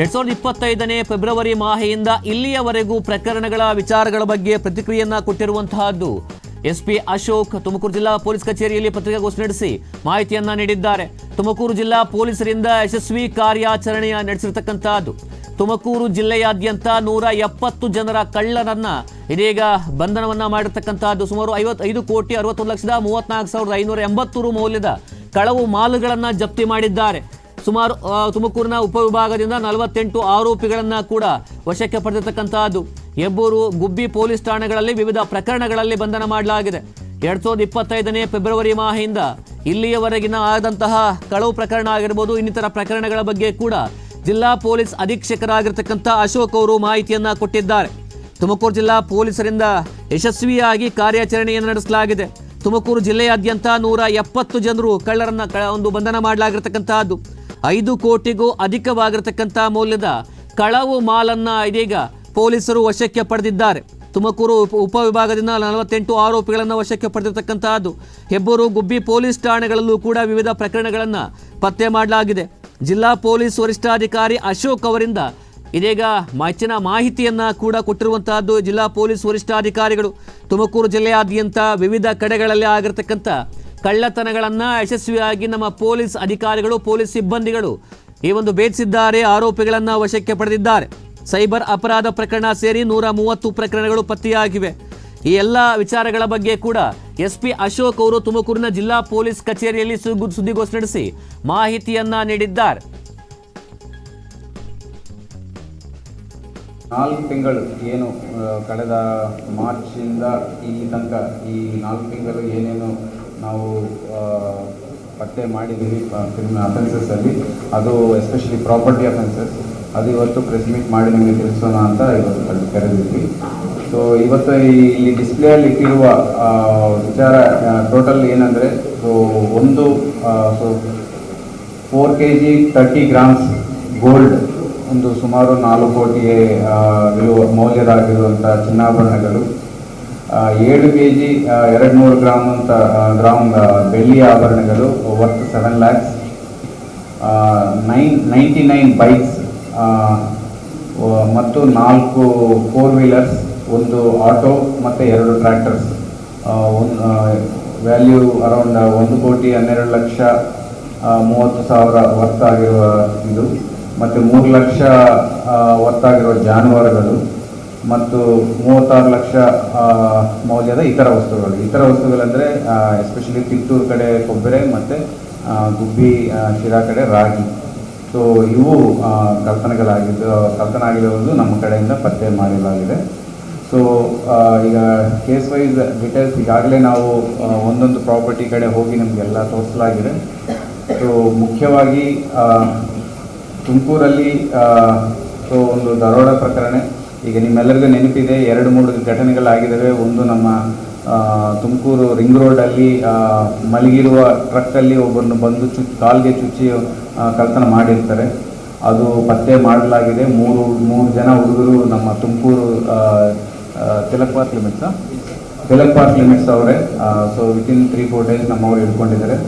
ಎರಡ್ ಸಾವಿರದ ಇಪ್ಪತ್ತೈದನೇ ಫೆಬ್ರವರಿ ಮಾಹೆಯಿಂದ ಇಲ್ಲಿಯವರೆಗೂ ಪ್ರಕರಣಗಳ ವಿಚಾರಗಳ ಬಗ್ಗೆ ಪ್ರತಿಕ್ರಿಯೆಯನ್ನ ಕೊಟ್ಟಿರುವಂತಹದ್ದು. ಎಸ್ಪಿ ಅಶೋಕ್ ತುಮಕೂರು ಜಿಲ್ಲಾ ಪೊಲೀಸ್ ಕಚೇರಿಯಲ್ಲಿ ಪತ್ರಿಕಾಗೋಷ್ಠಿ ನಡೆಸಿ ಮಾಹಿತಿಯನ್ನ ನೀಡಿದ್ದಾರೆ. ತುಮಕೂರು ಜಿಲ್ಲಾ ಪೊಲೀಸರಿಂದ ಯಶಸ್ವಿ ಕಾರ್ಯಾಚರಣೆಯ ನಡೆಸಿರ್ತಕ್ಕಂತಹದ್ದು ತುಮಕೂರು ಜಿಲ್ಲೆಯಾದ್ಯಂತ ನೂರ ಎಪ್ಪತ್ತು ಜನರ ಕಳ್ಳರನ್ನ ಇದೀಗ ಬಂಧನವನ್ನ ಮಾಡಿರ್ತಕ್ಕಂತಹದ್ದು ಸುಮಾರು ಐವತ್ತೈದು ಕೋಟಿ ಅರವತ್ತೊಂದು ಲಕ್ಷದ ಮೂವತ್ನಾಲ್ಕು ಸಾವಿರದ ಐನೂರ ಎಂಬತ್ತು ರು ಮೌಲ್ಯದ ಕಳವು ಮಾಲುಗಳನ್ನ ಜಪ್ತಿ ಮಾಡಿದ್ದಾರೆ. ಸುಮಾರು ತುಮಕೂರಿನ ಉಪವಿಭಾಗದಿಂದ ನಲವತ್ತೆಂಟು ಆರೋಪಿಗಳನ್ನ ಕೂಡ ವಶಕ್ಕೆ ಪಡೆದಿರ್ತಕ್ಕಂತಹದ್ದು. ಹೆಬ್ಬೂರು ಗುಬ್ಬಿ ಪೊಲೀಸ್ ಠಾಣೆಗಳಲ್ಲಿ ವಿವಿಧ ಪ್ರಕರಣಗಳಲ್ಲಿ ಬಂಧನ ಮಾಡಲಾಗಿದೆ. ಎರಡ್ ಸಾವಿರದ ಇಪ್ಪತ್ತೈದನೇ ಫೆಬ್ರವರಿ ಮಾಹೆಯಿಂದ ಇಲ್ಲಿಯವರೆಗಿನ ಆದಂತಹ ಕಳವು ಪ್ರಕರಣ ಆಗಿರ್ಬೋದು, ಇನ್ನಿತರ ಪ್ರಕರಣಗಳ ಬಗ್ಗೆ ಕೂಡ ಜಿಲ್ಲಾ ಪೊಲೀಸ್ ಅಧೀಕ್ಷಕರಾಗಿರ್ತಕ್ಕಂಥ ಅಶೋಕ್ ಅವರು ಮಾಹಿತಿಯನ್ನ ಕೊಟ್ಟಿದ್ದಾರೆ. ತುಮಕೂರು ಜಿಲ್ಲಾ ಪೊಲೀಸರಿಂದ ಯಶಸ್ವಿಯಾಗಿ ಕಾರ್ಯಾಚರಣೆಯನ್ನು ನಡೆಸಲಾಗಿದೆ. ತುಮಕೂರು ಜಿಲ್ಲೆಯಾದ್ಯಂತ ನೂರ ಎಪ್ಪತ್ತು ಜನರು ಕಳ್ಳರನ್ನ ಒಂದು ಬಂಧನ ಮಾಡಲಾಗಿರ್ತಕ್ಕಂತಹದ್ದು. ಐದು ಕೋಟಿಗೂ ಅಧಿಕವಾಗಿರ್ತಕ್ಕಂಥ ಮೌಲ್ಯದ ಕಳವು ಮಾಲನ್ನ ಇದೀಗ ಪೊಲೀಸರು ವಶಕ್ಕೆ ಪಡೆದಿದ್ದಾರೆ. ತುಮಕೂರು ಉಪ ಉಪವಿಭಾಗದಿಂದ ನಲವತ್ತೆಂಟು ಆರೋಪಿಗಳನ್ನು ವಶಕ್ಕೆ ಪಡೆದಿರತಕ್ಕಂತಹದ್ದು. ಹೆಬ್ಬೂರು, ಗುಬ್ಬಿ ಪೊಲೀಸ್ ಠಾಣೆಗಳಲ್ಲೂ ಕೂಡ ವಿವಿಧ ಪ್ರಕರಣಗಳನ್ನು ಪತ್ತೆ ಮಾಡಲಾಗಿದೆ. ಜಿಲ್ಲಾ ಪೊಲೀಸ್ ವರಿಷ್ಠಾಧಿಕಾರಿ ಅಶೋಕ್ ಅವರಿಂದ ಇದೀಗ ಹೆಚ್ಚಿನ ಮಾಹಿತಿಯನ್ನ ಕೂಡ ಕೊಟ್ಟಿರುವಂತಹದ್ದು ಜಿಲ್ಲಾ ಪೊಲೀಸ್ ವರಿಷ್ಠಾಧಿಕಾರಿಗಳು. ತುಮಕೂರು ಜಿಲ್ಲೆಯಾದ್ಯಂತ ವಿವಿಧ ಕಡೆಗಳಲ್ಲಿ ಆಗಿರ್ತಕ್ಕಂಥ ಕಳ್ಳತನಗಳನ್ನ ಯಶಸ್ವಿಯಾಗಿ ನಮ್ಮ ಪೊಲೀಸ್ ಅಧಿಕಾರಿಗಳು, ಪೊಲೀಸ್ ಸಿಬ್ಬಂದಿಗಳು ಈ ಒಂದು ಭೇದಿಸಿದ್ದಾರೆ, ಆರೋಪಿಗಳನ್ನು ವಶಕ್ಕೆ ಪಡೆದಿದ್ದಾರೆ. ಸೈಬರ್ ಅಪರಾಧ ಪ್ರಕರಣ ಸೇರಿ ನೂರ ಮೂವತ್ತು ಪ್ರಕರಣಗಳು ಪತ್ತೆಯಾಗಿವೆ. ಈ ಎಲ್ಲ ವಿಚಾರಗಳ ಬಗ್ಗೆ ಕೂಡ ಎಸ್ ಪಿ ಅಶೋಕ್ ಅವರು ತುಮಕೂರಿನ ಜಿಲ್ಲಾ ಪೊಲೀಸ್ ಕಚೇರಿಯಲ್ಲಿ ಸುದ್ದಿಗೋಷ್ಠಿ ನಡೆಸಿ ಮಾಹಿತಿಯನ್ನ ನೀಡಿದ್ದಾರೆ. ನಾಲ್ಕು ತಿಂಗಳು ಏನು ಕಳೆದ ಮಾರ್ಚಿಂದ ಈ ತನಕ ಈ ನಾಲ್ಕು ತಿಂಗಳು ಏನೇನು ನಾವು ಪತ್ತೆ ಮಾಡಿದ್ದೀವಿ ಕ್ರಿಮಿನಲ್ ಅಫೆನ್ಸಸ್ಸಲ್ಲಿ ಅದು ಎಸ್ಪೆಷಲಿ ಪ್ರಾಪರ್ಟಿ ಅಫೆನ್ಸಸ್ ಅದು ಇವತ್ತು ಪ್ರೆಸ್ ಮೀಟ್ ಮಾಡಿ ನಿಮಗೆ ತಿಳಿಸೋಣ ಅಂತ ಇವತ್ತು ಕರೆ- ಕರೆದಿದ್ವಿ. ಸೊ ಇವತ್ತು ಈ- ಡಿಸ್ಪ್ಲೇಯಲ್ಲಿ ಇಟ್ಟಿರುವ ವಿಚಾರ ಟೋಟಲ್ ಏನಂದರೆ ಸೊ ಒಂದು so four K G thirty grams gold ಒಂದು ಸುಮಾರು ನಾಲ್ಕು ಕೋಟಿ ಆ, ಮೌಲ್ಯದಾಗಿರುವಂಥ ಚಿನ್ನಾಭರಣಗಳು. ಏಳು ಕೆ ಜಿ ಎರಡು ನೂರು ಗ್ರಾಮ್ ಅಂತ ಗ್ರಾಮ್ ಬೆಳ್ಳಿ ಆಭರಣಗಳು worth seven lakhs nine ninety nine bikes ಮತ್ತು ನಾಲ್ಕು ಫೋರ್ ವೀಲರ್ಸ್ ಒಂದು ಆಟೋ ಮತ್ತು ಎರಡು ಟ್ರ್ಯಾಕ್ಟರ್ಸ್ ಒಂದು ವ್ಯಾಲ್ಯೂ ಅರೌಂಡ್ ಒಂದು ಕೋಟಿ ಹನ್ನೆರಡು ಲಕ್ಷ ಮೂವತ್ತು ಸಾವಿರ ವರ್ತ್ ಆಗಿರುವ ಇದು. ಮತ್ತು ಮೂರು ಲಕ್ಷ ಆಗಿರುವ ಜಾನುವಾರುಗಳು. ಮತ್ತು ಮೂವತ್ತಾರು ಲಕ್ಷ ಮೌಲ್ಯದ ಇತರ ವಸ್ತುಗಳು. ಇತರ ವಸ್ತುಗಳಂದರೆ ಎಸ್ಪೆಷಲಿ ತಿಟ್ಟೂರು ಕಡೆ ಕೊಬ್ಬರಿ, ಮತ್ತು ಗುಬ್ಬಿ ಶಿರಾ ಕಡೆ ರಾಗಿ. ಸೊ ಇವು ಕಲ್ಪನೆಗಳಾಗಿದ್ದು ಕಲ್ಪನೆ ಆಗಿರುವುದು ನಮ್ಮ ಕಡೆಯಿಂದ ಪತ್ತೆ ಮಾಡಲಾಗಿದೆ. ಸೊ ಈಗ ಕೇಸ್ ವೈಸ್ ಡಿಟೇಲ್ಸ್ ಈಗಾಗಲೇ ನಾವು ಒಂದೊಂದು ಪ್ರಾಪರ್ಟಿ ಕಡೆ ಹೋಗಿ ನಮಗೆಲ್ಲ ತೋರಿಸಲಾಗಿದೆ. ಸೊ ಮುಖ್ಯವಾಗಿ ತುಮಕೂರಲ್ಲಿ ಸೊ ಒಂದು ದರೋಡ ಪ್ರಕರಣ ಈಗ ನಿಮ್ಮೆಲ್ಲರಿಗೂ ನೆನಪಿದೆ, ಎರಡು, ಮೂರು ಘಟನೆಗಳಾಗಿದ್ದಾವೆ ಒಂದು ನಮ್ಮ ತುಮಕೂರು ರಿಂಗ್ ರೋಡಲ್ಲಿ ಮಲಗಿರುವ ಟ್ರಕ್ಕಲ್ಲಿ ಒಬ್ಬರನ್ನು ಬಂದು ಚು, ಕಾಲ್ಗೆ ಚುಚ್ಚಿ ಕಳ್ತನ ಮಾಡಿರ್ತಾರೆ. ಅದು ಪತ್ತೆ ಮಾಡಲಾಗಿದೆ. ಮೂರು ಮೂರು ಜನ ಹುಡುಗರು ನಮ್ಮ Tumakuru Tilak park limits Tilak park limits ಅವರೇ. So within three four days ನಮ್ಮವರು ಇಟ್ಕೊಂಡಿದ್ದಾರೆ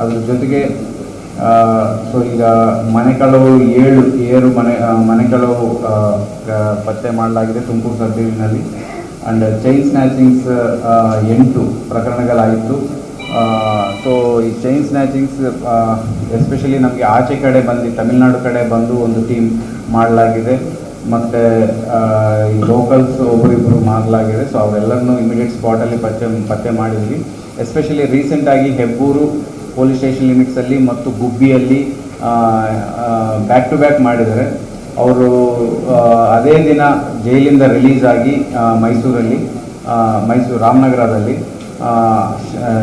ಅದ್ರ ಜೊತೆಗೆ ಸೊ ಈಗ ಮನೆ ಕಳವು ಏಳು ಏಳು ಮನೆ ಮನೆ ಕಳವು ಪತ್ತೆ ಮಾಡಲಾಗಿದೆ ತುಮಕೂರು ಸಬ್ಡಿವಿಷನಲ್ಲಿ ಆ್ಯಂಡ್ ಚೈನ್ ಸ್ನ್ಯಾಚಿಂಗ್ಸ್ ಎಂಟು ಪ್ರಕರಣಗಳಾಯಿತು. ಸೊ ಈ ಚೈನ್ ಸ್ನ್ಯಾಚಿಂಗ್ಸ್ ಎಸ್ಪೆಷಲಿ ನಮಗೆ ಆಚೆ ಕಡೆ ಬಂದು, ತಮಿಳ್ನಾಡು ಕಡೆ ಬಂದು ಒಂದು ಟೀಮ್ ಮಾಡಲಾಗಿದೆ. ಮತ್ತು ಲೋಕಲ್ಸ್ ಒಬ್ಬರಿಬ್ಬರು ಮಾಡಲಾಗಿದೆ. ಸೊ ಅವರೆಲ್ಲರನ್ನೂ ಇಮಿಡಿಯೇಟ್ ಸ್ಪಾಟಲ್ಲಿ ಪತ್ತೆ ಪತ್ತೆ ಮಾಡಿದ್ವಿ. ಎಸ್ಪೆಷಲಿ ರೀಸೆಂಟಾಗಿ ಹೆಬ್ಬೂರು ಪೊಲೀಸ್ ಸ್ಟೇಷನ್ ಲಿಮಿಟ್ಸಲ್ಲಿ ಮತ್ತು ಗುಬ್ಬಿಯಲ್ಲಿ ಬ್ಯಾಕ್ ಟು ಬ್ಯಾಕ್ ಮಾಡಿದರೆ ಅವರು ಅದೇ ದಿನ ಜೈಲಿಂದ ರಿಲೀಸ್ ಆಗಿ ಮೈಸೂರಲ್ಲಿ ಮೈಸೂರು ರಾಮನಗರದಲ್ಲಿ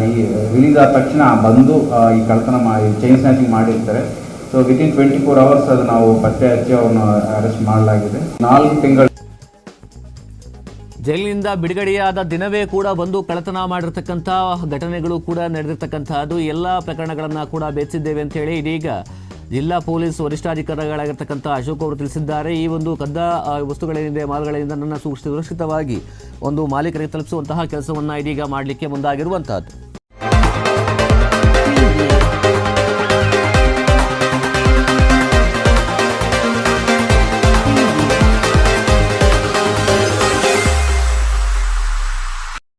ಈ ರಿಲೀಸ್ ಆದ ತಕ್ಷಣ ಬಂದು ಈ ಕಳ್ತನ ಮಾಡಿ ಚೈನ್ ಸ್ನ್ಯಾಚಿಂಗ್ ಮಾಡಿರ್ತಾರೆ. So within twenty four hours ಅದು ನಾವು ಪತ್ತೆ ಹಚ್ಚಿ ಅವ್ರನ್ನ ಅರೆಸ್ಟ್ ಮಾಡಲಾಗಿದೆ. ನಾಲ್ಕು ತಿಂಗಳು ಜೈಲಿನಿಂದ ಬಿಡುಗಡೆಯಾದ ದಿನವೇ ಕೂಡ ಬಂದು ಕಳತನ ಮಾಡಿರ್ತಕ್ಕಂಥ ಘಟನೆಗಳು ಕೂಡ ನಡೆದಿರ್ತಕ್ಕಂಥದ್ದು ಎಲ್ಲ ಪ್ರಕರಣಗಳನ್ನು ಕೂಡ ಬೇಚಿದ್ದೇವೆ ಅಂತ ಹೇಳಿ ಇದೀಗ ಜಿಲ್ಲಾ ಪೊಲೀಸ್ ವರಿಷ್ಠಾಧಿಕಾರಿಗಳಾಗಿರ್ತಕ್ಕಂಥ ಅಶೋಕ್ ಅವರು ತಿಳಿಸಿದ್ದಾರೆ. ಈ ಒಂದು ಕದ್ದ ವಸ್ತುಗಳೇನಿದೆ ಮಾಲ್ಗಳಿಂದ ನನ್ನ ಸುರಕ್ಷಿತವಾಗಿ ಒಂದು ಮಾಲೀಕರಿಗೆ ತಲುಪಿಸುವಂತಹ ಕೆಲಸವನ್ನು ಇದೀಗ ಮಾಡಲಿಕ್ಕೆ ಮುಂದಾಗಿರುವಂತಹದ್ದು.